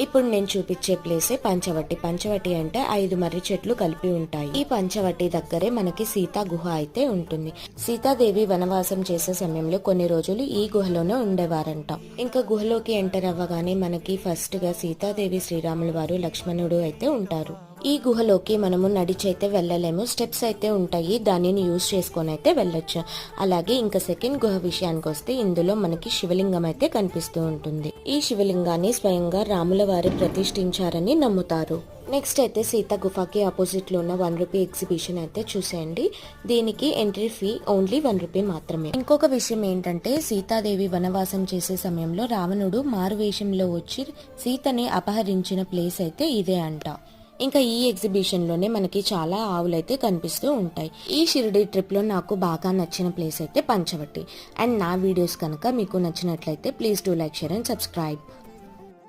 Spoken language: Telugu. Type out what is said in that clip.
ఇప్పుడు నేను చూపించే ప్లేసే పంచవటి. పంచవటి అంటే ఐదు మర్రి చెట్లు కలిపి ఉంటాయి. ఈ పంచవటి దగ్గరే మనకి సీతా గుహ అయితే ఉంటుంది. సీతాదేవి వనవాసం చేసే సమయంలో కొన్ని రోజులు ఈ గుహలోనే ఉండేవారంట. ఇంకా గుహలోకి ఎంటర్ అవ్వగానే మనకి ఫస్ట్గా సీతాదేవి శ్రీరాముల వారు లక్ష్మణుడు అయితే ఉంటారు. ఈ గుహలోకి మనము నడిచైతే వెళ్ళలేము. స్టెప్స్ అయితే ఉంటాయి. దానిని యూజ్ చేసుకొని అయితే వెళ్ళొచ్చు. అలాగే ఇంకా సెకండ్ గుహ విషయానికి వస్తే ఇందులో మనకి శివలింగం అయితే కనిపిస్తూ ఉంటుంది. ఈ శివలింగాన్ని స్వయంగా రాముల వారు ప్రతిష్ఠించారని నమ్ముతారు. నెక్స్ట్ అయితే సీత గుఫాకి ఆపోజిట్లో ఉన్న వన్ రూపీ ఎగ్జిబిషన్ అయితే చూసేయండి. దీనికి entry fee only one rupee మాత్రమే. ఇంకొక విషయం ఏంటంటే సీతాదేవి వనవాసం చేసే సమయంలో రావణుడు మారువేషంలో వచ్చి సీతని అపహరించిన ప్లేస్ అయితే ఇదే అంట. ఇంకా ఈ ఎగ్జిబిషన్లోనే మనకి చాలా ఆవులైతే కనిపిస్తూ ఉంటాయి. ఈ షిరిడి ట్రిప్లో నాకు బాగా నచ్చిన ప్లేస్ అయితే పంచవటి. అండ్ నా వీడియోస్ కనుక మీకు నచ్చినట్లయితే please do like share and subscribe